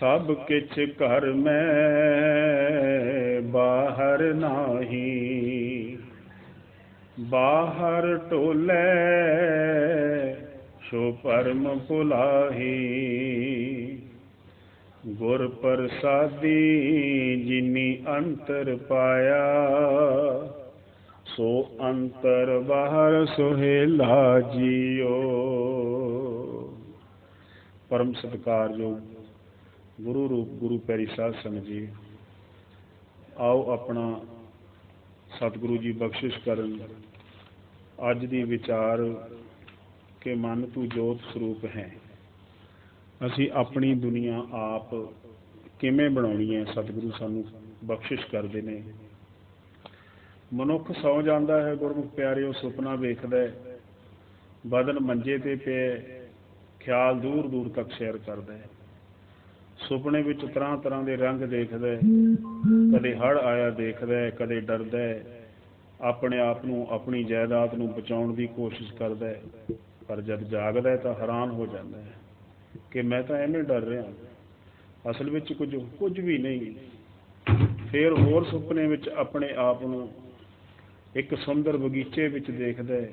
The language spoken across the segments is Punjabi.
ਸਭ ਕਿਛ ਘਰ ਮੈਂ, ਬਾਹਰ ਨਾਹੀ। ਬਾਹਰ ਟੋਲੇ ਸੋ ਪਰਮ ਭੁਲਾਹੀ ਗੁਰ ਪ੍ਰਸਾਦੀ ਜਿਨੀ ਅੰਤਰ ਪਾਇਆ, ਸੋ ਅੰਤਰ ਬਾਹਰ ਸੁਹੇਲਾ ਜੀਓ। ਪਰਮ ਸਤਿਕਾਰਯੋਗ ਗੁਰੂ ਰੂਪ, ਗੁਰੂ ਪੈਰੀ ਸਾਧ ਸੰਗਤ ਜੀ, ਆਓ ਆਪਣਾ ਸਤਿਗੁਰੂ ਜੀ ਬਖਸ਼ਿਸ਼ ਕਰਨ। ਅੱਜ ਦੀ ਵਿਚਾਰ ਕਿ ਮਨ ਤੂੰ ਜੋਤ ਸਰੂਪ ਹੈ। ਅਸੀਂ ਆਪਣੀ ਦੁਨੀਆ ਆਪ ਕਿਵੇਂ ਬਣਾਉਣੀ ਹੈ, ਸਤਿਗੁਰੂ ਸਾਨੂੰ ਬਖਸ਼ਿਸ਼ ਕਰਦੇ ਨੇ। ਮਨੁੱਖ ਸੌ ਜਾਂਦਾ ਹੈ, ਗੁਰਮੁਖ ਪਿਆਰਿਓ ਸੁਪਨਾ ਵੇਖਦਾ ਹੈ। ਬਦਨ ਮੰਜੇ ਤੇ ਪਿਆ ਖਿਆਲ ਦੂਰ ਦੂਰ ਤੱਕ ਸ਼ੇਅਰ ਕਰਦਾ ਹੈ। ਸੁਪਨੇ ਵਿੱਚ ਤਰ੍ਹਾਂ ਤਰ੍ਹਾਂ ਦੇ ਰੰਗ ਦੇਖਦਾ ਹੈ। ਕਦੇ ਹੜ ਆਇਆ ਦੇਖਦਾ ਹੈ, ਕਦੇ ਡਰਦਾ ਹੈ। ਆਪਣੇ ਆਪ ਨੂੰ, ਆਪਣੀ ਜਾਇਦਾਦ ਨੂੰ ਬਚਾਉਣ ਦੀ ਕੋਸ਼ਿਸ਼ ਕਰਦਾ ਹੈ। ਪਰ ਜਦ ਜਾਗਦਾ ਹੈ ਤਾਂ ਹੈਰਾਨ ਹੋ ਜਾਂਦਾ ਹੈ ਕਿ ਮੈਂ ਤਾਂ ਐਵੇਂ ਡਰ ਰਿਹਾ ਅਸਲ ਵਿੱਚ ਕੁਝ ਕੁਝ ਵੀ ਨਹੀਂ। ਫਿਰ ਹੋਰ ਸੁਪਨੇ ਵਿੱਚ ਆਪਣੇ ਆਪ ਨੂੰ ਇੱਕ ਸੁੰਦਰ ਬਗੀਚੇ ਵਿੱਚ ਦੇਖਦਾ ਹੈ।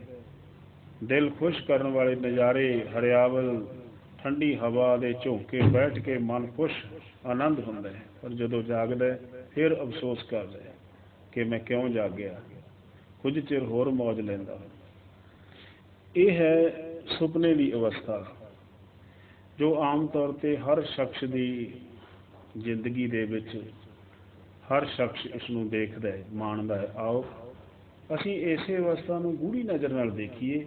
ਦਿਲ ਖੁਸ਼ ਕਰਨ ਵਾਲੇ ਨਜ਼ਾਰੇ, ਹਰਿਆਵਲ ਠੰਡੀ ਹਵਾ ਦੇ ਝੋਂਕੇ ਬੈਠ ਕੇ ਮਨ ਖੁਸ਼, ਆਨੰਦ ਹੁੰਦਾ ਹੈ। ਪਰ ਜਦੋਂ ਜਾਗਦਾ ਹੈ, ਫਿਰ ਅਫਸੋਸ ਕਰਦਾ ਹੈ ਕਿ ਮੈਂ ਕਿਉਂ ਜਾਗਿਆ? ਕੁਝ ਚਿਰ ਹੋਰ ਮौज ਲੈਂਦਾ ਇਹ ਹੈ ਸੁਪਨੇ ਦੀ ਅਵਸਥਾ, ਜੋ ਆਮ ਤੌਰ ਤੇ ਹਰ ਸ਼ਖਸ ਦੀ ਜ਼ਿੰਦਗੀ ਦੇ ਵਿੱਚ ਹਰ ਸ਼ਖਸ ਇਸ ਨੂੰ ਦੇਖਦਾ ਹੈ, ਮਾਣਦਾ ਹੈ, ਆਓ ਅਸੀਂ ਇਸੇ ਅਵਸਥਾ ਨੂੰ ਗੂੜੀ ਨਜ਼ਰ ਨਾਲ ਦੇਖੀਏ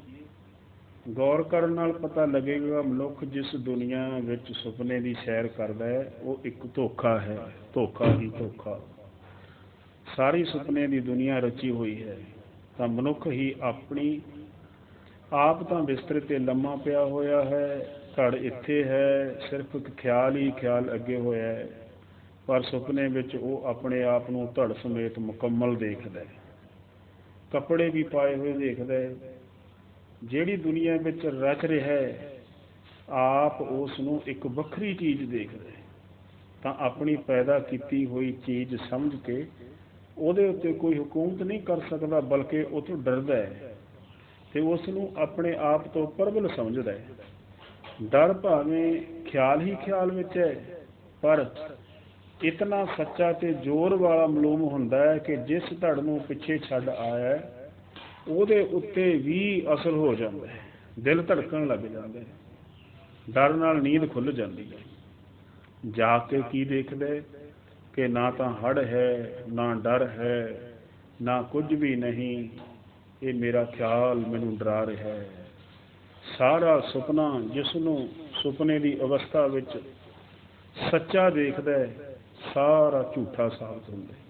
ਗੌਰ ਕਰਨ ਨਾਲ ਪਤਾ ਲੱਗੇਗਾ ਮਨੁੱਖ ਜਿਸ ਦੁਨੀਆ ਵਿੱਚ ਸੁਪਨੇ ਦੀ ਸੈਰ ਕਰਦਾ ਹੈ, ਉਹ ਇੱਕ ਧੋਖਾ ਹੈ, ਧੋਖਾ ਹੀ ਧੋਖਾ। ਸਾਰੀ ਸੁਪਨੇ ਦੀ ਦੁਨੀਆ ਰਚੀ ਹੋਈ ਹੈ, ਤਾਂ ਮਨੁੱਖ ਹੀ ਆਪਣੀ, ਆਪ ਤਾਂ ਬਿਸਤਰੇ ਤੇ ਲੰਮਾ ਪਿਆ ਹੋਇਆ ਹੈ, ਧੜ ਇੱਥੇ ਹੈ, ਸਿਰਫ ਇੱਕ ਖਿਆਲ ਹੀ ਖਿਆਲ ਅੱਗੇ ਹੋਇਆ ਹੈ, ਪਰ ਸੁਪਨੇ ਵਿੱਚ ਉਹ ਆਪਣੇ ਆਪ ਨੂੰ ਧੜ ਸਮੇਤ ਮੁਕੰਮਲ ਦੇਖਦਾ ਹੈ। ਕੱਪੜੇ ਵੀ ਪਾਏ ਹੋਏ ਦੇਖਦਾ ਹੈ ਜਿਹੜੀ ਦੁਨੀਆ ਵਿੱਚ ਰਚ ਰਿਹਾ ਹੈ, ਆਪ ਉਸ ਨੂੰ ਇੱਕ ਵੱਖਰੀ ਚੀਜ਼ ਦੇਖਦਾ ਹੈ। ਤਾਂ ਆਪਣੀ ਪੈਦਾ ਕੀਤੀ ਹੋਈ ਚੀਜ਼ ਸਮਝ ਕੇ ਉਹਦੇ ਉੱਤੇ ਕੋਈ ਹਕੂਮਤ ਨਹੀਂ ਕਰ ਸਕਦਾ, ਬਲਕਿ ਉਹ ਤੋਂ ਡਰਦਾ ਹੈ ਤੇ ਉਸ ਨੂੰ ਆਪਣੇ ਆਪ ਤੋਂ ਪਰਬਲ ਸਮਝਦਾ ਹੈ। ਡਰ ਭਾਵੇਂ ਖਿਆਲ ਹੀ ਖਿਆਲ ਵਿੱਚ ਹੈ, ਪਰ ਇਤਨਾ ਸੱਚਾ ਤੇ ਜ਼ੋਰ ਵਾਲਾ ਮਲੂਮ ਹੁੰਦਾ ਹੈ ਕਿ ਜਿਸ ਧੜ ਨੂੰ ਪਿੱਛੇ ਛੱਡ ਆਇਆ ਹੈ ਉਹਦੇ ਉੱਤੇ ਵੀ ਅਸਰ ਹੋ ਜਾਂਦਾ ਹੈ। ਦਿਲ ਧੜਕਣ ਲੱਗ ਜਾਂਦਾ ਹੈ। ਡਰ ਨਾਲ ਨੀਂਦ ਖੁੱਲ ਜਾਂਦੀ ਹੈ। ਜਾ ਕੇ ਕੀ ਦੇਖਦਾ ਕਿ ਨਾ ਤਾਂ ਹੜ ਹੈ, ਨਾ ਡਰ ਹੈ, ਨਾ ਕੁਝ ਵੀ ਨਹੀਂ। ਇਹ ਮੇਰਾ ਖਿਆਲ ਮੈਨੂੰ ਡਰਾ ਰਿਹਾ ਹੈ। ਸਾਰਾ ਸੁਪਨਾ ਜਿਸ ਨੂੰ ਸੁਪਨੇ ਦੀ ਅਵਸਥਾ ਵਿੱਚ ਸੱਚਾ ਦੇਖਦਾ ਹੈ, ਸਾਰਾ ਝੂਠਾ ਸਾਬਤ ਹੁੰਦਾ ਹੈ।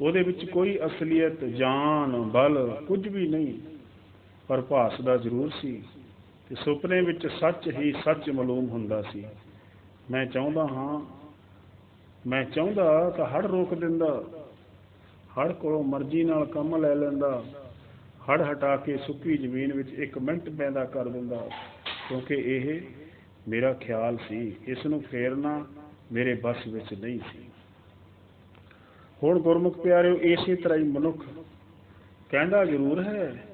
ਉਹਦੇ ਵਿੱਚ ਕੋਈ ਅਸਲੀਅਤ, ਜਾਨ, ਬਲ ਕੁਝ ਵੀ ਨਹੀਂ। ਪਰ ਭਾਸਦਾ ਜ਼ਰੂਰ ਸੀ ਤੇ ਸੁਪਨੇ ਵਿੱਚ ਸੱਚ ਹੀ ਸੱਚ ਮਾਲੂਮ ਹੁੰਦਾ ਸੀ। ਮੈਂ ਚਾਹੁੰਦਾ ਹਾਂ, ਮੈਂ ਚਾਹੁੰਦਾ ਤਾਂ ਹੜ ਰੋਕ ਦਿੰਦਾ। ਹੜ ਕੋਲੋਂ ਮਰਜ਼ੀ ਨਾਲ ਕੰਮ ਲੈ ਲੈਂਦਾ। ਹੜ ਹਟਾ ਕੇ ਸੁੱਕੀ ਜ਼ਮੀਨ ਵਿੱਚ ਇੱਕ ਮਿੰਟ ਪੈਦਾ ਕਰ ਦਿੰਦਾ। ਕਿਉਂਕਿ ਇਹ ਮੇਰਾ ਖਿਆਲ ਸੀ, ਇਸ ਨੂੰ ਫੇਰਨਾ ਮੇਰੇ ਬਸ ਵਿੱਚ ਨਹੀਂ ਸੀ। ਹੁਣ ਗੁਰਮੁਖ ਪਿਆਰਿਓ, ਇਸੇ ਤਰ੍ਹਾਂ ਹੀ ਮਨੁੱਖ ਕਹਿੰਦਾ ਜ਼ਰੂਰ ਹੈ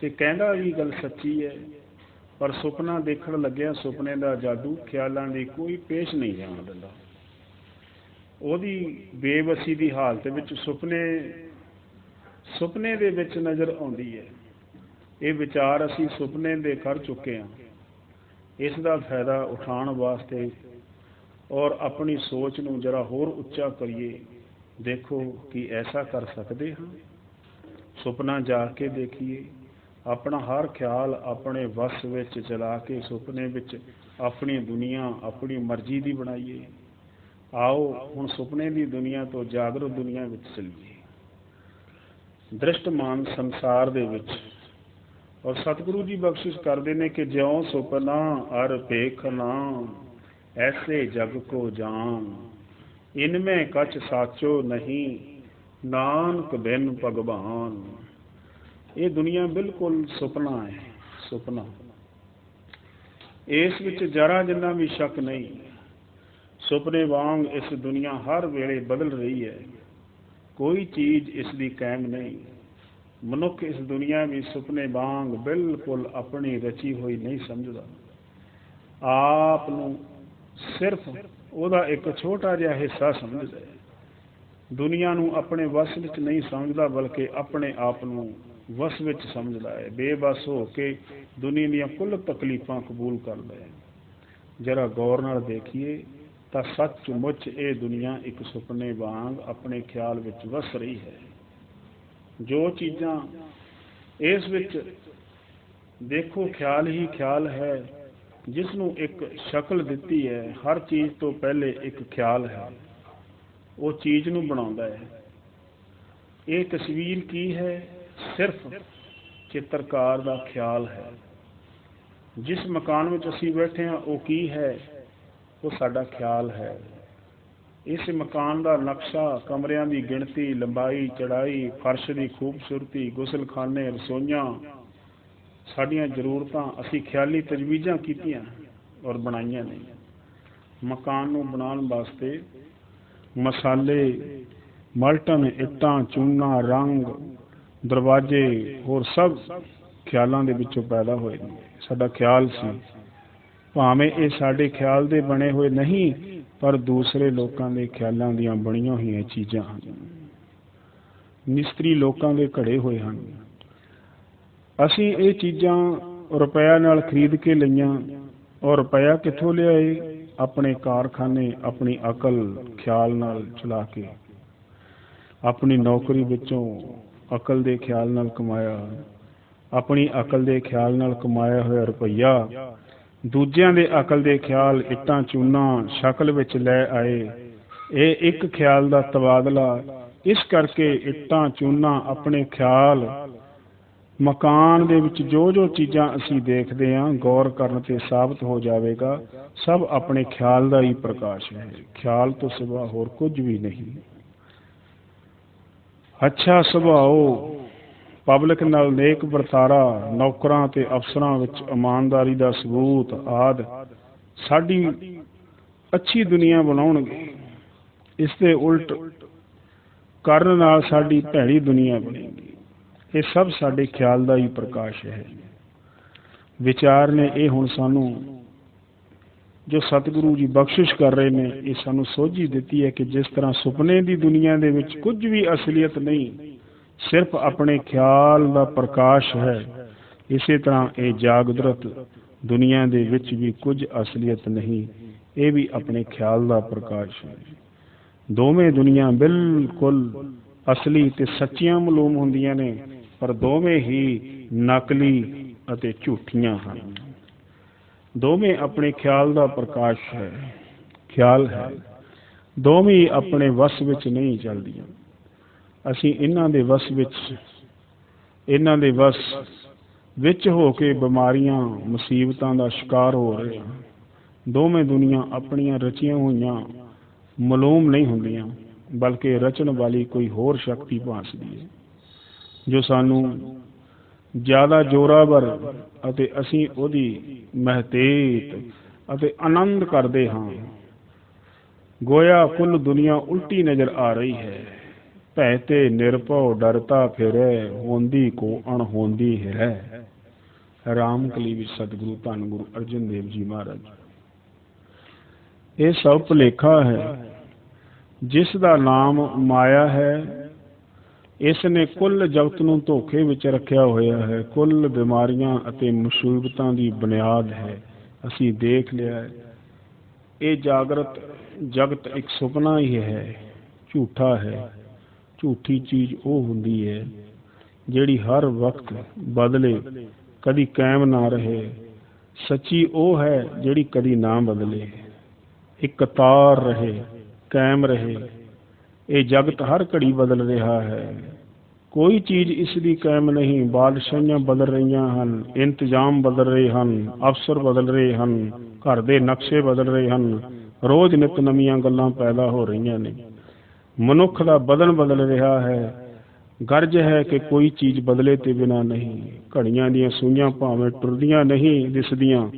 ਤੇ ਕਹਿੰਦਾ ਵੀ ਗੱਲ ਸੱਚੀ ਹੈ, ਪਰ ਸੁਪਨਾ ਦੇਖਣ ਲੱਗਿਆ ਸੁਪਨੇ ਦਾ ਜਾਦੂ ਖਿਆਲਾਂ ਦੀ ਕੋਈ ਪੇਸ਼ ਨਹੀਂ ਜਾਣ ਦਿੰਦਾ। ਉਹਦੀ ਬੇਵਸੀ ਦੀ ਹਾਲਤ ਵਿੱਚ ਸੁਪਨੇ ਸੁਪਨੇ ਦੇ ਵਿੱਚ ਨਜ਼ਰ ਆਉਂਦੀ ਹੈ। ਇਹ ਵਿਚਾਰ ਅਸੀਂ ਸੁਪਨੇ ਦੇ ਕਰ ਚੁੱਕੇ ਹਾਂ। ਇਸ ਦਾ ਫਾਇਦਾ ਉਠਾਉਣ ਵਾਸਤੇ ਔਰ ਆਪਣੀ ਸੋਚ ਨੂੰ ਜਰਾ ਹੋਰ ਉੱਚਾ ਕਰੀਏ। ਦੇਖੋ ਕਿ ਐਸਾ ਕਰ ਸਕਦੇ ਹਾਂ। ਸੁਪਨਾ ਜਾ ਕੇ ਦੇਖੀਏ। ਆਪਣਾ ਹਰ ਖਿਆਲ ਆਪਣੇ ਵਸ ਵਿੱਚ ਚਲਾ ਕੇ ਸੁਪਨੇ ਵਿੱਚ ਆਪਣੀ ਦੁਨੀਆ, ਆਪਣੀ ਮਰਜ਼ੀ ਦੀ ਬਣਾਈਏ। ਆਓ ਹੁਣ ਸੁਪਨੇ ਦੀ ਦੁਨੀਆ ਤੋਂ ਜਾਗਰੂਕ ਦੁਨੀਆ ਵਿੱਚ ਚਲੀਏ। ਦ੍ਰਿਸ਼ਟਮਾਨ ਸੰਸਾਰ ਦੇ ਵਿੱਚ ਔਰ ਸਤਿਗੁਰੂ ਜੀ ਬਖਸ਼ਿਸ਼ ਕਰਦੇ ਨੇ ਕਿ ਜਿਉ ਸੁਪਨਾ ਅਰ ਪੇਖਨਾ ਐਸੇ ਜਗ ਕੋ ਜਾਨ ਇਨਮੇ ਕਛ ਸਾਚੋ ਨਹੀਂ, ਨਾਨਕ ਬਿਨ ਭਗਵਾਨ। ਇਹ ਦੁਨੀਆ ਬਿਲਕੁਲ ਸੁਪਨਾ ਹੈ, ਸੁਪਨਾ। ਇਸ ਵਿੱਚ ਜਰਾ ਜਿੰਨਾ ਵੀ ਸ਼ੱਕ ਨਹੀਂ, ਸੁਪਨੇ ਵਾਂਗ ਇਸ ਦੁਨੀਆ ਹਰ ਵੇਲੇ ਬਦਲ ਰਹੀ ਹੈ। ਕੋਈ ਚੀਜ਼ ਇਸ ਦੀ ਕਾਇਮ ਨਹੀਂ, ਮਨੁੱਖ ਇਸ ਦੁਨੀਆ ਵਿੱਚ ਸੁਪਨੇ ਵਾਂਗ ਬਿਲਕੁਲ ਆਪਣੀ ਰਚੀ ਹੋਈ ਨਹੀਂ ਸਮਝਦਾ। ਆਪ ਨੂੰ ਸਿਰਫ ਉਹਦਾ ਇੱਕ ਛੋਟਾ ਜਿਹਾ ਹਿੱਸਾ ਸਮਝਦਾ ਹੈ ਦੁਨੀਆ ਨੂੰ ਆਪਣੇ ਵਸ ਵਿੱਚ ਨਹੀਂ ਸਮਝਦਾ, ਬਲਕਿ ਆਪਣੇ ਆਪ ਨੂੰ ਵਸ ਵਿੱਚ ਸਮਝਦਾ ਹੈ। ਬੇਬਸ ਹੋ ਕੇ ਦੁਨੀਆ ਦੀਆਂ ਕੁੱਲ ਤਕਲੀਫਾਂ ਕਬੂਲ ਕਰਦਾ ਹੈ। ਜਰਾ ਗੌਰ ਨਾਲ ਦੇਖੀਏ ਤਾਂ ਸੱਚਮੁੱਚ ਇਹ ਦੁਨੀਆ ਇੱਕ ਸੁਪਨੇ ਵਾਂਗ ਆਪਣੇ ਖਿਆਲ ਵਿੱਚ ਵਸ ਰਹੀ ਹੈ। ਜੋ ਚੀਜ਼ਾਂ ਇਸ ਵਿੱਚ ਦੇਖੋ, ਖਿਆਲ ਹੀ ਖਿਆਲ ਹੈ ਜਿਸ ਨੂੰ ਇੱਕ ਸ਼ਕਲ ਦਿੱਤੀ ਹੈ, ਹਰ ਚੀਜ਼ ਤੋਂ ਪਹਿਲੇ ਇੱਕ ਖਿਆਲ ਹੈ। ਉਹ ਚੀਜ਼ ਨੂੰ ਬਣਾਉਂਦਾ ਹੈ। ਇਹ ਤਸਵੀਰ ਕੀ ਹੈ? ਸਿਰਫ ਚਿੱਤਰਕਾਰ ਦਾ ਖਿਆਲ ਹੈ। ਜਿਸ ਮਕਾਨ ਵਿੱਚ ਅਸੀਂ ਬੈਠੇ ਹਾਂ, ਉਹ ਕੀ ਹੈ? ਉਹ ਸਾਡਾ ਖਿਆਲ ਹੈ। ਇਸ ਮਕਾਨ ਦਾ ਨਕਸ਼ਾ, ਕਮਰਿਆਂ ਦੀ ਗਿਣਤੀ, ਲੰਬਾਈ, ਚੜਾਈ, ਫਰਸ਼ ਦੀ ਖੂਬਸੂਰਤੀ, ਗੁਸਲਖਾਨੇ, ਰਸੋਈਆਂ ਸਾਡੀਆਂ ਜ਼ਰੂਰਤਾਂ ਅਸੀਂ ਖਿਆਲੀ ਤਜਵੀਜ਼ਾਂ ਕੀਤੀਆਂ ਔਰ ਬਣਾਈਆਂ ਨੇ। ਮਕਾਨ ਨੂੰ ਬਣਾਉਣ ਵਾਸਤੇ ਮਸਾਲੇ, ਮਲਟਨ, ਇੱਟਾਂ, ਚੂਨਾ, ਰੰਗ, ਦਰਵਾਜ਼ੇ ਹੋਰ ਸਭ ਖਿਆਲਾਂ ਦੇ ਵਿੱਚੋਂ ਪੈਦਾ ਹੋਏ ਨੇ। ਸਾਡਾ ਖਿਆਲ ਸੀ, ਭਾਵੇਂ ਇਹ ਸਾਡੇ ਖਿਆਲ ਦੇ ਬਣੇ ਹੋਏ ਨਹੀਂ, ਪਰ ਦੂਸਰੇ ਲੋਕਾਂ ਦੇ ਖਿਆਲਾਂ ਦੀਆਂ ਬਣੀਆਂ ਹੋਈਆਂ ਚੀਜ਼ਾਂ ਹਨ। ਮਿਸਤਰੀ ਲੋਕਾਂ ਦੇ ਘੜੇ ਹੋਏ ਹਨ। ਅਸੀਂ ਇਹ ਚੀਜ਼ਾਂ ਰੁਪਇਆ ਨਾਲ ਖਰੀਦ ਕੇ ਲਈਆਂ ਔਰ ਰੁਪਇਆ ਕਿੱਥੋਂ ਲਿਆਏ? ਆਪਣੇ ਕਾਰਖਾਨੇ ਆਪਣੀ ਅਕਲ, ਖਿਆਲ ਨਾਲ ਚਲਾ ਕੇ। ਆਪਣੀ ਨੌਕਰੀ ਵਿੱਚੋਂ ਅਕਲ ਦੇ ਖਿਆਲ ਨਾਲ ਕਮਾਇਆ। ਆਪਣੀ ਅਕਲ ਦੇ ਖਿਆਲ ਨਾਲ ਕਮਾਇਆ ਹੋਇਆ ਰੁਪਈਆ ਦੂਜਿਆਂ ਦੇ ਅਕਲ ਦੇ ਖਿਆਲ ਇੱਟਾਂ, ਚੂਨਾ, ਸ਼ਕਲ ਵਿੱਚ ਲੈ ਆਏ। ਇਹ ਇੱਕ ਖਿਆਲ ਦਾ ਤਬਾਦਲਾ। ਇਸ ਕਰਕੇ ਇੱਟਾਂ, ਚੂਨਾ ਆਪਣੇ ਖਿਆਲ ਮਕਾਨ ਦੇ ਵਿੱਚ ਜੋ ਜੋ ਚੀਜ਼ਾਂ ਅਸੀਂ ਦੇਖਦੇ ਹਾਂ, ਗੌਰ ਕਰਨ ਤੇ ਸਾਬਤ ਹੋ ਜਾਵੇਗਾ, ਸਭ ਆਪਣੇ ਖਿਆਲ ਦਾ ਹੀ ਪ੍ਰਕਾਸ਼ ਹੈ। ਖਿਆਲ ਤੋਂ ਸਿਵਾ ਹੋਰ ਕੁਝ ਵੀ ਨਹੀਂ। ਅੱਛਾ ਸੁਭਾਅ ਪਬਲਿਕ ਨਾਲ ਨੇਕ ਵਰਤਾਰਾ, ਨੌਕਰਾਂ ਤੇ ਅਫਸਰਾਂ ਵਿੱਚ ਇਮਾਨਦਾਰੀ ਦਾ ਸਬੂਤ ਆਦ ਸਾਡੀ ਅੱਛੀ ਦੁਨੀਆ ਬਣਾਉਣਗੇ। ਇਸ ਦੇ ਉਲਟ ਕਰਨ ਨਾਲ ਸਾਡੀ ਭੈੜੀ ਦੁਨੀਆ ਬਣੇਗੀ। ਇਹ ਸਭ ਸਾਡੇ ਖਿਆਲ ਦਾ ਹੀ ਪ੍ਰਕਾਸ਼ ਹੈ। ਵਿਚਾਰ ਨੇ ਇਹ ਹੁਣ ਸਾਨੂੰ ਜੋ ਸਤਿਗੁਰੂ ਜੀ ਬਖਸ਼ਿਸ਼ ਕਰ ਰਹੇ ਨੇ, ਇਹ ਸਾਨੂੰ ਸੋਝੀ ਦਿੱਤੀ ਹੈ ਕਿ ਜਿਸ ਤਰ੍ਹਾਂ ਸੁਪਨੇ ਦੀ ਦੁਨੀਆ ਦੇ ਵਿੱਚ ਕੁਝ ਵੀ ਅਸਲੀਅਤ ਨਹੀਂ, ਸਿਰਫ ਆਪਣੇ ਖਿਆਲ ਦਾ ਪ੍ਰਕਾਸ਼ ਹੈ। ਇਸੇ ਤਰ੍ਹਾਂ ਇਹ ਜਾਗਦਰਤ ਦੁਨੀਆ ਦੇ ਵਿੱਚ ਵੀ ਕੁਝ ਅਸਲੀਅਤ ਨਹੀਂ, ਇਹ ਵੀ ਆਪਣੇ ਖਿਆਲ ਦਾ ਪ੍ਰਕਾਸ਼ ਹੈ। ਦੋਵੇਂ ਦੁਨੀਆ ਬਿਲਕੁਲ ਅਸਲੀ ਤੇ ਸੱਚੀਆਂ ਮਾਲੂਮ ਹੁੰਦੀਆਂ ਨੇ। ਪਰ ਦੋਵੇਂ ਹੀ ਨਕਲੀ ਅਤੇ ਝੂਠੀਆਂ ਹਨ। ਦੋਵੇਂ ਆਪਣੇ ਖਿਆਲ ਦਾ ਪ੍ਰਕਾਸ਼ ਹੈ, ਖਿਆਲ ਹੈ। ਦੋਵੇਂ ਆਪਣੇ ਵਸ ਵਿੱਚ ਨਹੀਂ ਚੱਲਦੀਆਂ। ਅਸੀਂ ਇਹਨਾਂ ਦੇ ਵਸ ਵਿੱਚ, ਇਹਨਾਂ ਦੇ ਵਸ ਵਿੱਚ ਹੋ ਕੇ ਬਿਮਾਰੀਆਂ, ਮੁਸੀਬਤਾਂ ਦਾ ਸ਼ਿਕਾਰ ਹੋ ਰਹੇ ਹਾਂ। ਦੋਵੇਂ ਦੁਨੀਆ ਆਪਣੀਆਂ ਰਚੀਆਂ ਹੋਈਆਂ ਮਲੂਮ ਨਹੀਂ ਹੁੰਦੀਆਂ, ਬਲਕਿ ਰਚਣ ਵਾਲੀ ਕੋਈ ਹੋਰ ਸ਼ਕਤੀ ਭਾਸਦੀ ਹੈ। ਜੋ ਸਾਨੂੰ ਜ਼ਿਆਦਾ ਜੋਰਾਵਰ ਅਤੇ ਅਸੀਂ ਉਹਦੀ ਮਹਤੇਤ ਅਤੇ ਆਨੰਦ ਕਰਦੇ ਹਾਂ। ਗੋਇਆ ਕੁੱਲ ਦੁਨੀਆ ਉਲਟੀ ਨਜ਼ਰ ਆ ਰਹੀ ਹੈ। ਭੈ ਤੇ ਨਿਰਭਉ ਡਰਤਾ ਫਿਰੈ, ਹੋਂਦੀ ਕੋ ਅਣਹੋਂਦੀ ਹੈ ਰਾਮ ਕਲੀ ਵਿੱਚ ਸਤਿਗੁਰੂ ਧੰਨ ਗੁਰੂ ਅਰਜਨ ਦੇਵ ਜੀ ਮਹਾਰਾਜ। ਇਹ ਸਭ ਭੁਲੇਖਾ ਹੈ। ਜਿਸ ਦਾ ਨਾਮ ਮਾਇਆ ਹੈ ਇਸ ਨੇ ਕੁੱਲ ਜਗਤ ਨੂੰ ਧੋਖੇ ਵਿੱਚ ਰੱਖਿਆ ਹੋਇਆ ਹੈ। ਕੁੱਲ ਬਿਮਾਰੀਆਂ ਅਤੇ ਮੁਸੀਬਤਾਂ ਦੀ ਬੁਨਿਆਦ ਹੈ। ਅਸੀਂ ਦੇਖ ਲਿਆ ਹੈ। ਇਹ ਜਾਗਰਤ ਜਗਤ ਇੱਕ ਸੁਪਨਾ ਹੀ ਹੈ। ਝੂਠਾ ਹੈ। ਝੂਠੀ ਚੀਜ਼ ਉਹ ਹੁੰਦੀ ਹੈ ਜਿਹੜੀ ਹਰ ਵਕਤ ਬਦਲੇ, ਕਦੀ ਕਾਇਮ ਨਾ ਰਹੇ। ਸੱਚੀ ਉਹ ਹੈ ਜਿਹੜੀ ਕਦੀ ਨਾ ਬਦਲੇ। ਇੱਕ ਤਾਰ ਰਹੇ, ਕਾਇਮ ਰਹੇ। ਇਹ ਜਗਤ ਹਰ ਘੜੀ ਬਦਲ ਰਿਹਾ ਹੈ। ਕੋਈ ਚੀਜ਼ ਇਸ ਦੀ ਕਾਇਮ ਨਹੀਂ, ਬਾਦਸ਼ਾਹੀਆਂ ਬਦਲ ਰਹੀਆਂ ਹਨ, ਇੰਤਜ਼ਾਮ ਬਦਲ ਰਹੇ ਹਨ ਅਫਸਰ ਬਦਲ ਰਹੇ ਹਨ, ਘਰ ਦੇ ਨਕਸ਼ੇ ਬਦਲ ਰਹੇ ਹਨ, ਰੋਜ਼ ਨਿਤ ਨਵੀਆਂ ਗੱਲਾਂ ਪੈਦਾ ਹੋ ਰਹੀਆਂ ਨੇ। ਮਨੁੱਖ ਦਾ ਬਦਨ ਬਦਲ ਰਿਹਾ ਹੈ। ਗਰਜ ਹੈ ਕਿ ਕੋਈ ਚੀਜ਼ ਬਦਲੇ ਤੇ ਬਿਨਾ ਨਹੀਂ। ਘੜੀਆਂ ਦੀਆਂ ਸੂਈਆਂ ਭਾਵੇਂ ਟੁਰਦੀਆਂ ਨਹੀਂ ਦਿਸਦੀਆਂ,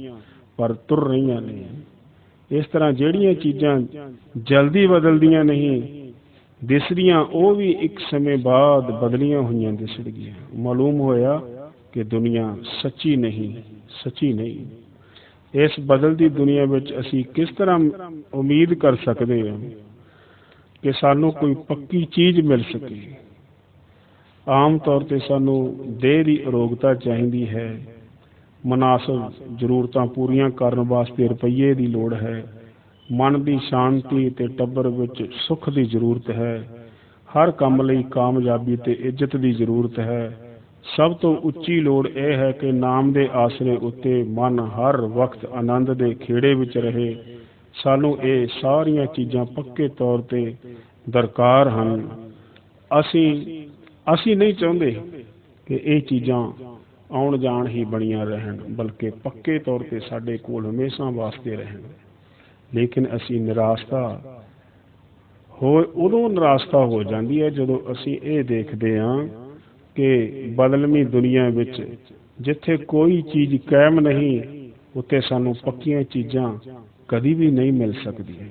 ਪਰ ਤੁਰ ਰਹੀਆਂ ਨੇ। ਇਸ ਤਰ੍ਹਾਂ ਜਿਹੜੀਆਂ ਚੀਜ਼ਾਂ ਜਲਦੀ ਬਦਲਦੀਆਂ ਨਹੀਂ ਦਿਸਦੀਆਂ, ਉਹ ਵੀ ਇੱਕ ਸਮੇਂ ਬਾਅਦ ਬਦਲੀਆਂ ਹੋਈਆਂ ਦਿਸੜ ਗਈਆਂ। ਮਾਲੂਮ ਹੋਇਆ ਕਿ ਦੁਨੀਆ ਸੱਚੀ ਨਹੀਂ ਸੱਚੀ ਨਹੀਂ। ਇਸ ਬਦਲਦੀ ਦੁਨੀਆ ਵਿੱਚ ਅਸੀਂ ਕਿਸ ਤਰ੍ਹਾਂ ਉਮੀਦ ਕਰ ਸਕਦੇ ਹਾਂ ਕਿ ਸਾਨੂੰ ਕੋਈ ਪੱਕੀ ਚੀਜ਼ ਮਿਲ ਸਕੇ? ਆਮ ਤੌਰ ਤੇ ਸਾਨੂੰ ਦੇਹ ਦੀ ਅਰੋਗਤਾ ਚਾਹੀਦੀ ਹੈ। ਮਨਾਸਬ ਜ਼ਰੂਰਤਾਂ ਪੂਰੀਆਂ ਕਰਨ ਵਾਸਤੇ ਰੁਪਈਏ ਦੀ ਲੋੜ ਹੈ। ਮਨ ਦੀ ਸ਼ਾਂਤੀ ਤੇ ਟੱਬਰ ਵਿੱਚ ਸੁੱਖ ਦੀ ਜ਼ਰੂਰਤ ਹੈ। ਹਰ ਕੰਮ ਲਈ ਕਾਮਯਾਬੀ ਤੇ ਇੱਜ਼ਤ ਦੀ ਜ਼ਰੂਰਤ ਹੈ। ਸਭ ਤੋਂ ਉੱਚੀ ਲੋੜ ਇਹ ਹੈ ਕਿ ਨਾਮ ਦੇ ਆਸਰੇ ਉੱਤੇ ਮਨ ਹਰ ਵਕਤ ਆਨੰਦ ਦੇ ਖੇੜੇ ਵਿੱਚ ਰਹੇ। ਸਾਨੂੰ ਇਹ ਸਾਰੀਆਂ ਚੀਜ਼ਾਂ ਪੱਕੇ ਤੌਰ ਤੇ ਦਰਕਾਰ ਹਨ। ਅਸੀਂ ਅਸੀਂ ਨਹੀਂ ਚਾਹੁੰਦੇ ਕਿ ਇਹ ਚੀਜ਼ਾਂ ਆਉਣ ਜਾਣ ਹੀ ਬਣੀਆਂ ਰਹਿਣ, ਬਲਕਿ ਪੱਕੇ ਤੌਰ ਤੇ ਸਾਡੇ ਕੋਲ ਹਮੇਸ਼ਾ ਵਾਸਤੇ ਰਹਿਣ। ਲੇਕਿਨ ਅਸੀਂ ਨਿਰਾਸ਼ਤਾ ਹੋ ਉਦੋਂ ਨਿਰਾਸ਼ਤਾ ਹੋ ਜਾਂਦੀ ਹੈ ਜਦੋਂ ਅਸੀਂ ਇਹ ਦੇਖਦੇ ਹਾਂ ਕਿ ਬਦਲਵੀਂ ਦੁਨੀਆ ਵਿੱਚ ਜਿੱਥੇ ਕੋਈ ਚੀਜ਼ ਕਾਇਮ ਨਹੀਂ, ਉੱਥੇ ਸਾਨੂੰ ਪੱਕੀਆਂ ਚੀਜ਼ਾਂ ਕਦੀ ਵੀ ਨਹੀਂ ਮਿਲ ਸਕਦੀਆਂ।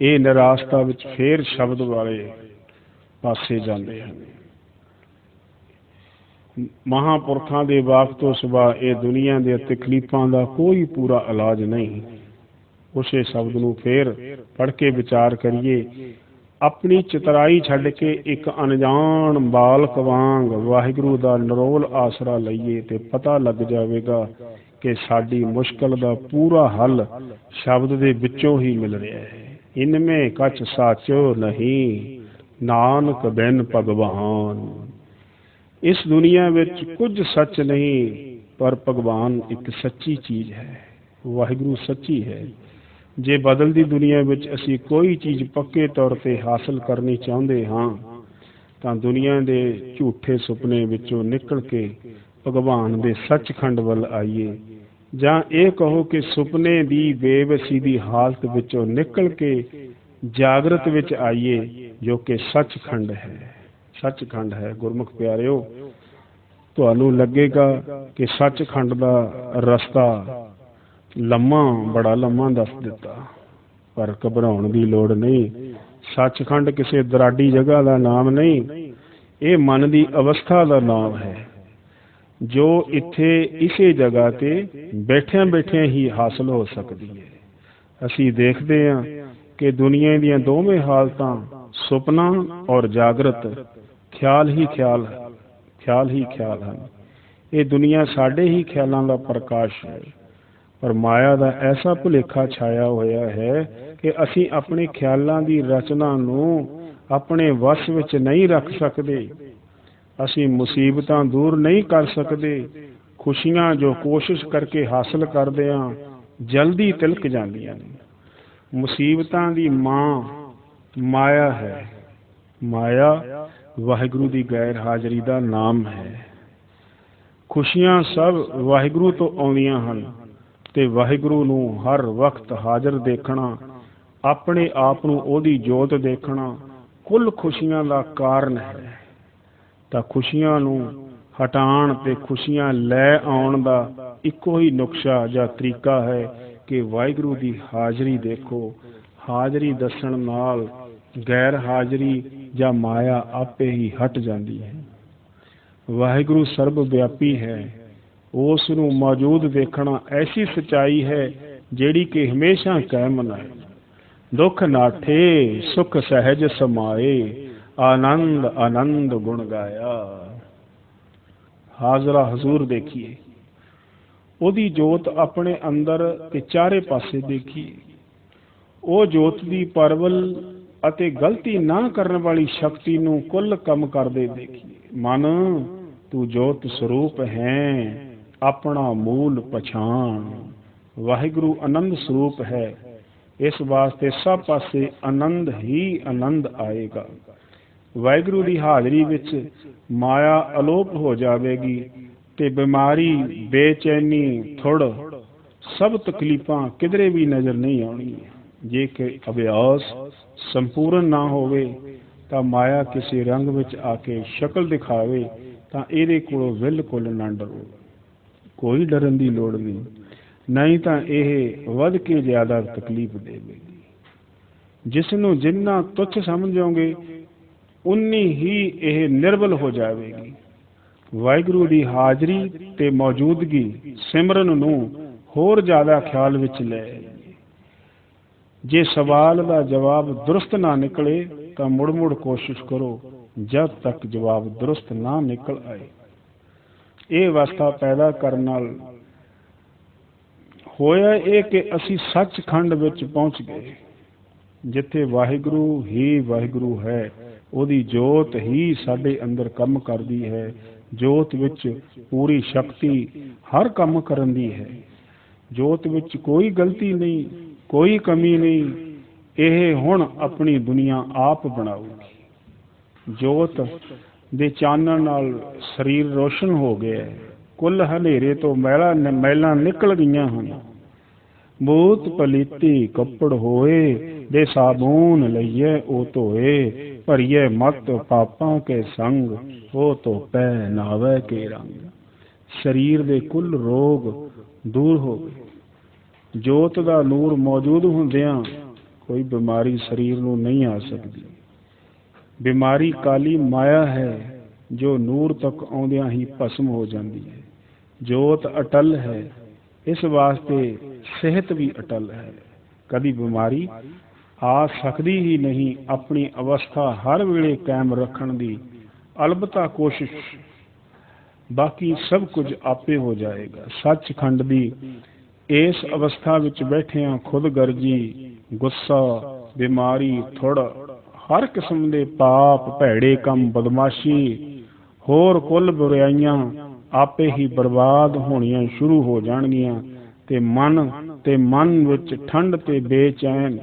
ਇਹ ਨਿਰਾਸ਼ਤਾ ਵਿੱਚ ਫੇਰ ਸ਼ਬਦ ਵਾਲੇ ਪਾਸੇ ਜਾਂਦੇ ਹਨ। ਮਹਾਪੁਰਖਾਂ ਦੇ ਵਾਕ ਤੋਂ ਸਿਵਾ ਇਹ ਦੁਨੀਆ ਦੇ ਤਕਲੀਫਾਂ ਦਾ ਕੋਈ ਪੂਰਾ ਇਲਾਜ ਨਹੀਂ। ਉਸੇ ਸ਼ਬਦ ਨੂੰ ਫੇਰ ਪੜ੍ਹ ਕੇ ਵਿਚਾਰ ਕਰੀਏ। ਆਪਣੀ ਚਤਰਾਈ ਛੱਡ ਕੇ ਇੱਕ ਅਣਜਾਣ ਬਾਲਕ ਵਾਂਗ ਵਾਹਿਗੁਰੂ ਦਾ ਨਿਰੋਲ ਆਸਰਾ ਲਈਏ ਤੇ ਪਤਾ ਲੱਗ ਜਾਵੇਗਾ ਕਿ ਸਾਡੀ ਮੁਸ਼ਕਲ ਦਾ ਪੂਰਾ ਹੱਲ ਸ਼ਬਦ ਦੇ ਵਿੱਚੋਂ ਹੀ ਮਿਲ ਰਿਹਾ ਹੈ। ਇਨਮੇ ਕਛ ਸਾਚੋ ਨਹੀਂ, ਨਾਨਕ ਬਿਨ ਭਗਵਾਨ। ਇਸ ਦੁਨੀਆ ਵਿੱਚ ਕੁਝ ਸੱਚ ਨਹੀਂ, ਪਰ ਭਗਵਾਨ ਇੱਕ ਸੱਚੀ ਚੀਜ਼ ਹੈ। ਵਾਹਿਗੁਰੂ ਸੱਚੀ ਹੈ। ਜੇ ਬਦਲਦੀ ਦੁਨੀਆ ਵਿੱਚ ਅਸੀਂ ਕੋਈ ਚੀਜ਼ ਪੱਕੇ ਤੌਰ ਤੇ ਹਾਸਲ ਕਰਨੀ ਚਾਹੁੰਦੇ ਹਾਂ, ਤਾਂ ਦੁਨੀਆ ਦੇ ਝੂਠੇ ਸੁਪਨੇ ਵਿੱਚੋਂ ਨਿਕਲ ਕੇ ਭਗਵਾਨ ਦੇ ਸੱਚਖੰਡ ਵੱਲ ਆਈਏ। ਜਾਂ ਇਹ ਕਹੋ ਕਿ ਸੁਪਨੇ ਦੀ ਬੇਵਸੀ ਦੀ ਹਾਲਤ ਵਿੱਚੋਂ ਨਿਕਲ ਕੇ ਜਾਗਰਤ ਵਿੱਚ ਆਈਏ, ਜੋ ਕਿ ਸੱਚਖੰਡ ਹੈ। ਸੱਚਖੰਡ ਹੈ। ਗੁਰਮੁਖ ਪਿਆਰਿਓ, ਤੁਹਾਨੂੰ ਲੱਗੇਗਾ ਕਿ ਸੱਚਖੰਡ ਦਾ ਰਸਤਾ ਲੰਮਾ, ਬੜਾ ਲੰਮਾ ਦੱਸ ਦਿੱਤਾ। ਪਰ ਘਬਰਾਉਣ ਦੀ ਲੋੜ ਨਹੀਂ। ਸੱਚਖੰਡ ਕਿਸੇ ਦਰਾਡੀ ਜਗ੍ਹਾ ਦਾ ਨਾਮ ਨਹੀਂ। ਇਹ ਮਨ ਦੀ ਅਵਸਥਾ ਦਾ ਨਾਮ ਹੈ। ਜੋ ਇੱਥੇ ਇਸੇ ਜਗ੍ਹਾ ਤੇ ਬੈਠਿਆਂ ਬੈਠਿਆਂ ਹੀ ਹਾਸਲ ਹੋ ਸਕਦੀ ਹੈ। ਅਸੀਂ ਦੇਖਦੇ ਹਾਂ ਕਿ ਦੁਨੀਆ ਦੀਆਂ ਦੋਵੇਂ ਹਾਲਤਾਂ ਸੁਪਨਾ ਔਰ ਜਾਗਰਤ ਖਿਆਲ ਹੀ ਖਿਆਲ ਖਿਆਲ ਹੀ ਖਿਆਲ ਹਨ। ਇਹ ਦੁਨੀਆ ਸਾਡੇ ਹੀ ਖਿਆਲਾਂ ਦਾ ਪ੍ਰਕਾਸ਼ ਹੈ। ਪਰ ਮਾਇਆ ਦਾ ਐਸਾ ਭੁਲੇਖਾ ਛਾਇਆ ਹੋਇਆ ਹੈ ਕਿ ਅਸੀਂ ਆਪਣੇ ਖਿਆਲਾਂ ਦੀ ਰਚਨਾ ਨੂੰ ਆਪਣੇ ਵਸ ਵਿੱਚ ਨਹੀਂ ਰੱਖ ਸਕਦੇ। ਅਸੀਂ ਮੁਸੀਬਤਾਂ ਦੂਰ ਨਹੀਂ ਕਰ ਸਕਦੇ। ਖੁਸ਼ੀਆਂ ਜੋ ਕੋਸ਼ਿਸ਼ ਕਰਕੇ ਹਾਸਲ ਕਰਦੇ ਹਾਂ ਜਲਦੀ ਤਿਲਕ ਜਾਂਦੀਆਂ ਨੇ। ਮੁਸੀਬਤਾਂ ਦੀ ਮਾਂ ਮਾਇਆ ਹੈ। ਮਾਇਆ ਵਾਹਿਗੁਰੂ ਦੀ ਗੈਰ ਹਾਜ਼ਰੀ ਦਾ ਨਾਮ ਹੈ। ਖੁਸ਼ੀਆਂ ਸਭ ਵਾਹਿਗੁਰੂ ਤੋਂ ਆਉਂਦੀਆਂ ਹਨ। ਤੇ ਵਾਹਿਗੁਰੂ ਨੂੰ ਹਰ ਵਕਤ ਹਾਜ਼ਰ ਦੇਖਣਾ, ਆਪਣੇ ਆਪ ਨੂੰ ਉਹਦੀ ਜੋਤ ਦੇਖਣਾ ਕੁੱਲ ਖੁਸ਼ੀਆਂ ਦਾ ਕਾਰਨ ਹੈ। ਤਾਂ ਖੁਸ਼ੀਆਂ ਨੂੰ ਹਟਾਉਣ ਤੇ ਖੁਸ਼ੀਆਂ ਲੈ ਆਉਣ ਦਾ ਇੱਕੋ ਹੀ ਨੁਕਸ਼ਾ ਜਾਂ ਤਰੀਕਾ ਹੈ ਕਿ ਵਾਹਿਗੁਰੂ ਦੀ ਹਾਜ਼ਰੀ ਦੇਖੋ। ਹਾਜ਼ਰੀ ਦੱਸਣ ਨਾਲ ਗੈਰ ਹਾਜ਼ਰੀ ਜਾਂ ਮਾਇਆ ਆਪੇ ਹੀ ਹਟ ਜਾਂਦੀ ਹੈ। ਵਾਹਿਗੁਰੂ ਸਰਬ ਵਿਆਪੀ ਹੈ। ਉਸ ਨੂੰ ਮੌਜੂਦ ਦੇਖਣਾ ਐਸੀ ਸਚਾਈ ਹੈ ਜਿਹੜੀ ਕਿ ਹਮੇਸ਼ਾ ਕਾਇਮ ਹੈ ਦੁੱਖ ਨਾਠੇ, ਸੁਖ ਸਹਿਜ ਸਮਾਏ, ਆਨੰਦ ਆਨੰਦ ਗੁਣ ਗਾਇਆ। ਹਾਜ਼ਰਾ ਹਜ਼ੂਰ ਦੇਖੀਏ। ਉਹਦੀ ਜੋਤ ਆਪਣੇ ਅੰਦਰ ਤੇ ਚਾਰੇ ਪਾਸੇ ਦੇਖੀਏ। ਉਹ ਜੋਤ ਦੀ ਪਰਵਲ ਅਤੇ ਗਲਤੀ ਨਾ ਕਰਨ ਵਾਲੀ ਸ਼ਕਤੀ ਨੂੰ ਕੁੱਲ ਕੰਮ ਕਰਦੇ ਦੇਖੀਏ। ਮਨ, ਤੂੰ ਜੋਤ ਸਰੂਪ ਹੈ। ਆਪਣਾ ਮੂਲ ਪਛਾਣ। ਵਾਹਿਗੁਰੂ ਆਨੰਦ ਸਰੂਪ ਹੈ। ਇਸ ਵਾਸਤੇ ਸਭ ਪਾਸੇ ਆਨੰਦ ਹੀ ਆਨੰਦ ਆਏਗਾ। ਵਾਹਿਗੁਰੂ ਦੀ ਹਾਜ਼ਰੀ ਵਿੱਚ ਮਾਇਆ ਅਲੋਪ ਹੋ ਜਾਵੇਗੀ ਤੇ ਬਿਮਾਰੀ, ਬੇਚੈਨੀ, ਥੁੜ ਸਭ ਤਕਲੀਫਾਂ ਕਿਧਰੇ ਵੀ ਨਜ਼ਰ ਨਹੀਂ ਆਉਣਗੀਆਂ। ਜੇ ਕਿ ਅਭਿਆਸ ਸੰਪੂਰਨ ਨਾ ਹੋਵੇ ਤਾਂ ਮਾਇਆ ਕਿਸੇ ਰੰਗ ਵਿੱਚ ਆ ਕੇ ਸ਼ਕਲ ਦਿਖਾਵੇ ਤਾਂ ਇਹਦੇ ਕੋਲੋਂ ਬਿਲਕੁਲ ਨਾ ਡਰੋ। ਕੋਈ ਡਰਨ ਦੀ ਲੋੜ ਨਹੀਂ। ਨਹੀਂ ਤਾਂ ਇਹ ਵੱਧ ਕੇ ਜ਼ਿਆਦਾ ਤਕਲੀਫ ਦੇਵੇਗੀ। ਜਿਸ ਨੂੰ ਜਿੰਨਾ ਤੁੱਛ ਸਮਝੋਗੇ, ਉਨੀ ਹੀ ਇਹ ਨਿਰਬਲ ਹੋ ਜਾਵੇਗੀ। ਵਾਹਿਗੁਰੂ ਦੀ ਹਾਜ਼ਰੀ ਤੇ ਮੌਜੂਦਗੀ ਸਿਮਰਨ ਨੂੰ ਹੋਰ ਜ਼ਿਆਦਾ ਖਿਆਲ ਵਿੱਚ ਲੈ ਜੇ ਸਵਾਲ ਦਾ ਜਵਾਬ ਦਰੁਸਤ ਨਾ ਨਿਕਲੇ, ਤਾਂ ਮੁੜ ਮੁੜ ਕੋਸ਼ਿਸ਼ ਕਰੋ, ਜਦ ਤੱਕ ਜਵਾਬ ਦਰੁਸਤ ਨਾ ਨਿਕਲ ਆਏ। ਇਹ ਅਵਸਥਾ ਪੈਦਾ ਕਰਨ ਨਾਲ ਹੋਇਆ ਇਹ ਕਿ ਅਸੀਂ ਸੱਚਖੰਡ ਵਿੱਚ ਪਹੁੰਚ ਗਏ। ਜਿੱਥੇ ਵਾਹਿਗੁਰੂ ਹੀ ਵਾਹਿਗੁਰੂ ਹੈ, ਉਹਦੀ ਜੋਤ ਹੀ ਸਾਡੇ ਅੰਦਰ ਕੰਮ ਕਰਦੀ ਹੈ। ਜੋਤ ਵਿੱਚ ਪੂਰੀ ਸ਼ਕਤੀ ਹਰ ਕੰਮ ਕਰਨ ਦੀ ਹੈ। ਜੋਤ ਵਿੱਚ ਕੋਈ ਗਲਤੀ ਨਹੀਂ, ਕੋਈ ਕਮੀ ਨਹੀਂ, ਇਹ ਹੁਣ ਆਪਣੀ ਦੁਨੀਆ ਆਪ ਬਣਾਊਗੀ। ਜੋਤ ਦੇ ਚਾਨਣ ਨਾਲ ਸਰੀਰ ਰੋਸ਼ਨ ਹੋ ਗਿਆ। ਹੈ ਕੁੱਲ ਹਨੇਰੇ ਤੋਂ ਮੈਲਾ ਮੈਲਾਂ ਨਿਕਲ ਗਈਆਂ ਹਨ। ਬੂਤ ਪਲੀਤੀ ਕੱਪੜ ਹੋਏ ਦੇ ਸਾਬੂਨ ਲਈਏ, ਉਹ ਧੋਏ, ਭਰੀਏ ਮਤ ਪਾਪਾਂ ਕੇ ਸੰਗ, ਉਹ ਤੋਂ ਪੈ ਨਾਵੇ ਕੇ ਰੰਗ। ਸਰੀਰ ਦੇ ਕੁੱਲ ਰੋਗ ਦੂਰ ਹੋ ਗਏ। ਜੋਤ ਦਾ ਨੂਰ ਮੌਜੂਦ ਹੁੰਦਿਆਂ ਕੋਈ ਬਿਮਾਰੀ ਸਰੀਰ ਨੂੰ ਨਹੀਂ ਆ ਸਕਦੀ। ਬਿਮਾਰੀ ਕਾਲੀ ਮਾਇਆ ਹੈ, ਜੋ ਨੂਰ ਤੱਕ ਆਉਂਦਿਆਂ ਹੀ ਭਸਮ ਹੋ ਜਾਂਦੀ ਹੈ। ਜੋਤ ਅਟਲ ਹੈ, ਇਸ ਵਾਸਤੇ ਸਿਹਤ ਵੀ ਅਟਲ ਹੈ। ਕਦੀ ਬਿਮਾਰੀ ਆ ਸਕਦੀ ਹੀ ਨਹੀਂ, ਆਪਣੀ ਅਵਸਥਾ ਹਰ ਵੇਲੇ ਕਾਇਮ ਰੱਖਣ ਦੀ। ਅਲਬਤਾ ਕੋਸ਼ਿਸ਼, ਬਾਕੀ ਸਭ ਕੁਝ ਆਪੇ ਹੋ ਜਾਏਗਾ। ਸੱਚਖੰਡ ਦੀ ਇਸ ਅਵਸਥਾ ਵਿੱਚ ਬੈਠਿਆਂ ਖੁਦਗਰਜੀ ਗੁੱਸਾ, ਬਿਮਾਰੀ ਥੁੜ ਹਰ ਕਿਸਮ ਦੇ ਪਾਪ, ਭੈੜੇ ਕੰਮ, ਬਦਮਾਸ਼ੀ, ਹੋਰ ਕੁੱਲ ਬੁਰਾਈਆਂ ਆਪੇ ਹੀ ਬਰਬਾਦ ਹੋਣੀਆਂ ਸ਼ੁਰੂ ਹੋ ਜਾਣਗੀਆਂ ਤੇ ਮਨ ਤੇ ਮਨ ਵਿੱਚ ਠੰਡ ਤੇ ਬੇਚੈਨ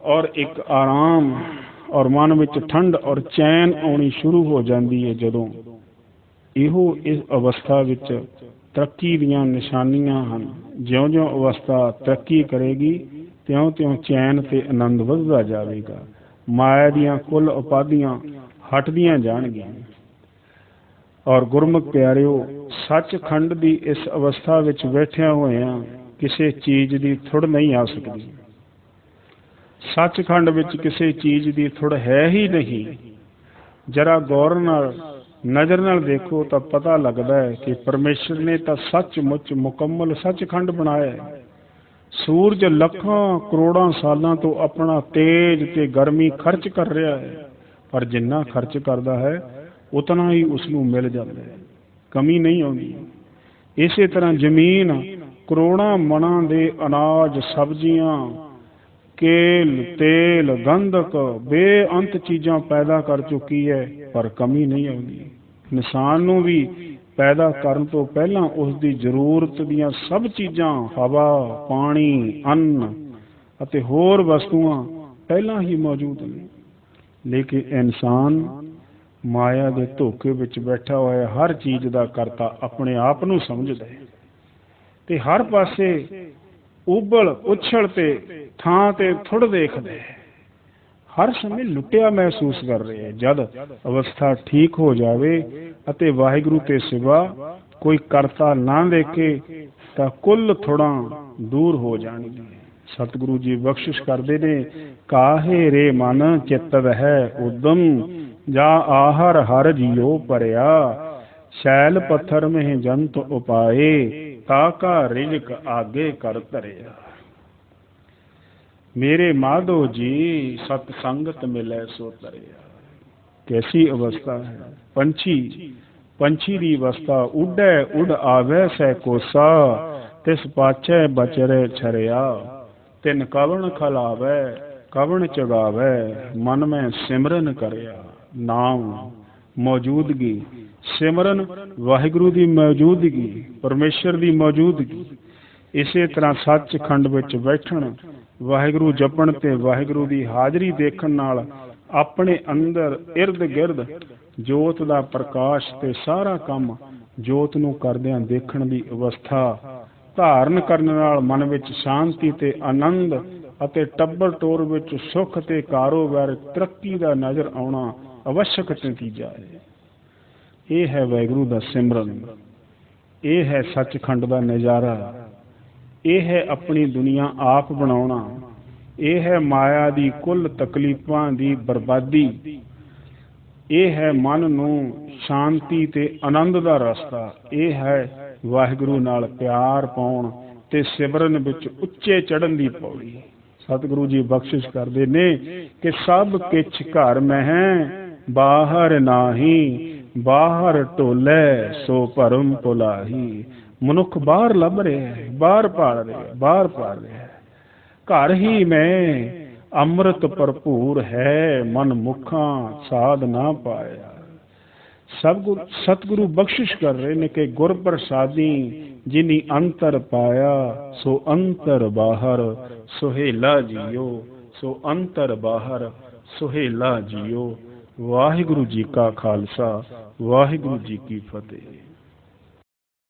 ਔਰ ਇੱਕ ਆਰਾਮ ਔਰ ਮਨ ਵਿੱਚ ਠੰਡ ਔਰ ਚੈਨ ਆਉਣੀ ਸ਼ੁਰੂ ਹੋ ਜਾਂਦੀ ਹੈ ਜਦੋਂ ਇਹੋ ਇਸ ਅਵਸਥਾ ਵਿੱਚ ਤਰੱਕੀ ਦੀਆਂ ਨਿਸ਼ਾਨੀਆਂ ਹਨ। ਜਿਉਂ-ਜਿਉਂ ਅਵਸਥਾ ਤਰੱਕੀ ਕਰੇਗੀ ਤਿਉਂ-ਤਿਉਂ ਚੈਨ ਤੇ ਆਨੰਦ ਵੱਧਦਾ ਜਾਵੇਗਾ। ਮਾਇਆ ਦੀਆਂ ਕੁੱਲ ਉਪਾਧੀਆਂ ਹਟਦੀਆਂ ਜਾਣਗੀਆਂ। ਔਰ ਗੁਰਮੁਖ ਪਿਆਰਿਓ, ਸੱਚਖੰਡ ਦੀ ਇਸ ਅਵਸਥਾ ਵਿੱਚ ਬੈਠਿਆ ਹੋਇਆਂ ਕਿਸੇ ਚੀਜ਼ ਦੀ ਥੁੜ ਨਹੀਂ ਆ ਸਕਦੀ। ਸੱਚਖੰਡ ਵਿੱਚ ਕਿਸੇ ਚੀਜ਼ ਦੀ ਥੁੜ ਹੈ ਹੀ ਨਹੀਂ। ਜਰਾ ਗੌਰ ਨਾਲ, ਨਜ਼ਰ ਨਾਲ ਦੇਖੋ ਤਾਂ ਪਤਾ ਲੱਗਦਾ ਹੈ ਕਿ ਪਰਮੇਸ਼ਰ ਨੇ ਤਾਂ ਸੱਚਮੁੱਚ ਮੁਕੰਮਲ ਸੱਚਖੰਡ ਬਣਾਇਆ ਹੈ। ਸੂਰਜ ਲੱਖਾਂ ਕਰੋੜਾਂ ਸਾਲਾਂ ਤੋਂ ਆਪਣਾ ਤੇਜ ਤੇ ਗਰਮੀ ਖਰਚ ਕਰ ਰਿਹਾ ਹੈ। ਪਰ ਜਿੰਨਾ ਖਰਚ ਕਰਦਾ ਹੈ, ਉਤਨਾ ਹੀ ਉਸ ਨੂੰ ਮਿਲ ਜਾਂਦਾ ਹੈ। ਕਮੀ ਨਹੀਂ ਆਉਂਦੀ। ਇਸੇ ਤਰ੍ਹਾਂ ਜ਼ਮੀਨ, ਕਰੋੜਾਂ ਮਣਾਂ ਦੇ ਅਨਾਜ, ਸਬਜ਼ੀਆਂ, ਕੇਲ, ਤੇਲ, ਗੰਧਕ ਬੇਅੰਤ ਚੀਜ਼ਾਂ ਪੈਦਾ ਕਰ ਚੁੱਕੀ ਹੈ, ਪਰ ਕਮੀ ਨਹੀਂ ਆਉਂਦੀ। ਇਨਸਾਨ ਨੂੰ ਵੀ ਪੈਦਾ ਕਰਨ ਤੋਂ ਪਹਿਲਾਂ ਉਸ ਦੀ ਜ਼ਰੂਰਤ ਦੀਆਂ ਸਭ ਚੀਜ਼ਾਂ, ਹਵਾ, ਪਾਣੀ, ਅੰਨ ਅਤੇ ਹੋਰ ਵਸਤੂਆਂ ਪਹਿਲਾਂ ਹੀ ਮੌਜੂਦ ਨੇ। ਲੇਕਿਨ ਇਨਸਾਨ ਮਾਇਆ ਦੇ ਧੋਖੇ ਵਿੱਚ ਬੈਠਾ ਹੋਇਆ ਹਰ ਚੀਜ਼ ਦਾ ਕਰਤਾ ਆਪਣੇ ਆਪ ਨੂੰ ਸਮਝਦਾ ਹੈ ਤੇ ਹਰ ਪਾਸੇ ਉਬਲ ਉਛਲ ਤੇ ਥਾਂ ਤੇ ਥੁੜ ਦੇਖਦਾ ਹੈ। ਹਰ ਸਮੇਂ ਲੁੱਟਿਆ ਮਹਿਸੂਸ ਕਰ ਰਿਹਾ ਹੈ। ਜਦ ਅਵਸਥਾ ਠੀਕ ਹੋ ਜਾਵੇ ਅਤੇ ਵਾਹਿਗੁਰੂ ਤੇ ਸਿਵਾ ਕੋਈ ਕਰਤਾ ਨਾ ਦੇਖੇ ਤਾਂ ਕੁੱਲ ਥੋੜਾ ਦੂਰ ਹੋ ਜਾਣਗੇ ਸਤਿਗੁਰੂ ਜੀ ਬਖਸ਼ਿਸ਼ ਕਰਦੇ ਨੇ, ਕਾਹੇ ਰੇ ਮਨ ਚਿੱਤ ਹੈ ਉਦਮ, ਜਾ ਆਹਰ ਹਰ ਜੀਓ ਪਰਿਆ। ਸ਼ੈਲ ਪੱਥਰ ਮਹਿ ਜੰਤ ਉਪਾਏ ਕਾਕਾ ਰਿਜਕ ਆਗੇ ਕਰ ਧਰਿਆ। ਮੇਰੇ ਮਾਧੋ ਜੀ, ਸਤ ਸੰਗਤ ਮਿਲੇ ਸੋ ਤਰਿਆ। ਕੈਸੀ ਅਵਸਥਾ ਹੈ? ਪੰਛੀ ਪੰਛੀ ਦੀ ਅਵਸਥਾ ਉੱਡੈ, ਉੱਡ ਆਵੇ ਸੈ ਕੋਸਾ, ਤਿਸ ਪਾਛੈ ਬਚਰੇ ਛਰਿਆ। ਤਿਨ ਕਵਣ ਖਲਾਵੇ, ਕਵਣ ਚਗਾਵੇ, ਮਨ ਮੈਂ ਸਿਮਰਨ ਕਰਿਆ। ਨਾਮ, ਮੌਜੂਦਗੀ। ਸਿਮਰਨ, ਵਾਹਿਗੁਰੂ ਦੀ ਮੌਜੂਦਗੀ, ਪਰਮੇਸ਼ਰ ਦੀ ਮੌਜੂਦਗੀ। ਇਸੇ ਤਰ੍ਹਾਂ ਸੱਚਖੰਡ ਵਿੱਚ ਬੈਠਣ ਵਾਹਿਗੁਰੂ ਜਪਣ ਤੇ ਵਾਹਿਗੁਰੂ ਦੀ ਹਾਜ਼ਰੀ ਦੇਖਣ ਨਾਲ ਆਪਣੇ ਅੰਦਰ ird ਗਿਰਦ ਜੋਤ ਦਾ ਪ੍ਰਕਾਸ਼ ਤੇ ਸਾਰਾ ਕੰਮ ਜੋਤ ਨੂੰ ਕਰਦਿਆਂ ਦੇਖਣ ਦੀ ਅਵਸਥਾ ਧਾਰਨ ਕਰਨ ਨਾਲ ਮਨ ਵਿੱਚ ਸ਼ਾਂਤੀ ਤੇ ਆਨੰਦ ਅਤੇ ਟੱਬਰ ਟੋਰ ਵਿੱਚ ਸੁੱਖ ਤੇ ਕਾਰੋਬਾਰ ਤਰੱਕੀ ਦਾ ਨਜ਼ਰ ਆਉਣਾ ਅਵਸ਼ਕ ਨਤੀਜਾ ਹੈ। ਇਹ ਹੈ ਵੈਗੁਰੂ ਦਾ ਸਿਮਰਨ। ਇਹ ਹੈ ਸੱਚਖੰਡ ਦਾ ਨਜ਼ਾਰਾ। ਇਹ ਹੈ ਆਪਣੀ ਦੁਨੀਆ ਆਪ ਬਣਾਉਣਾ। ਇਹ ਹੈ ਮਾਇਆ ਦੀ ਕੁੱਲ ਤਕਲੀਫਾਂ ਦੀ ਬਰਬਾਦੀ। ਇਹ ਹੈ ਮਨ ਨੂੰ ਸ਼ਾਂਤੀ ਤੇ ਆਨੰਦ ਦਾ ਰਸਤਾ। ਇਹ ਹੈ ਵਾਹਿਗੁਰੂ ਨਾਲ ਪਿਆਰ ਪਾਉਣ ਤੇ ਸਿਮਰਨ ਵਿੱਚ ਉੱਚੇ ਚੜਨ ਦੀ ਪੌੜੀ। ਸਤਿਗੁਰੂ ਜੀ ਬਖਸ਼ਿਸ਼ ਕਰਦੇ ਨੇ ਕਿ ਸਭ ਕਿਛ ਘਰ ਮੈਂ ਹੈ, ਬਾਹਰ ਨਾਹੀ, ਬਾਹਰ ਢੋਲੇ ਸੋ ਭਰਮ ਭੁਲਾਹੀ। ਮਨੁੱਖ ਬਾਹਰ ਲੱਭ ਰਿਹਾ ਹੈ, ਬਾਹਰ ਭਾਲ ਰਿਹਾ ਹੈ, ਬਾਹਰ ਭਾਲ ਰਿਹਾ ਹੈ। ਘਰ ਹੀ ਮੈਂ ਅੰਮ੍ਰਿਤ ਭਰਪੂਰ ਹੈ, ਮਨ ਮੁਖਾਂ ਸਾਧ ਨਾ ਪਾਇਆ। ਸਭ ਸਤਿਗੁਰੂ ਬਖਸ਼ਿਸ਼ ਕਰ ਰਹੇ ਨੇ ਕਿ ਗੁਰ ਪ੍ਰਸਾਦੀ ਜਿਨੀ ਅੰਤਰ ਪਾਇਆ, ਸੋ ਅੰਤਰ ਬਾਹਰ ਸੁਹੇਲਾ ਜੀਓ, ਸੋ ਅੰਤਰ ਬਾਹਰ ਸੁਹੇਲਾ ਜੀਓ। ਵਾਹਿਗੁਰੂ ਜੀ ਕਾ ਖਾਲਸਾ, ਵਾਹਿਗੁਰੂ ਜੀ ਕੀ ਫਤਿਹ।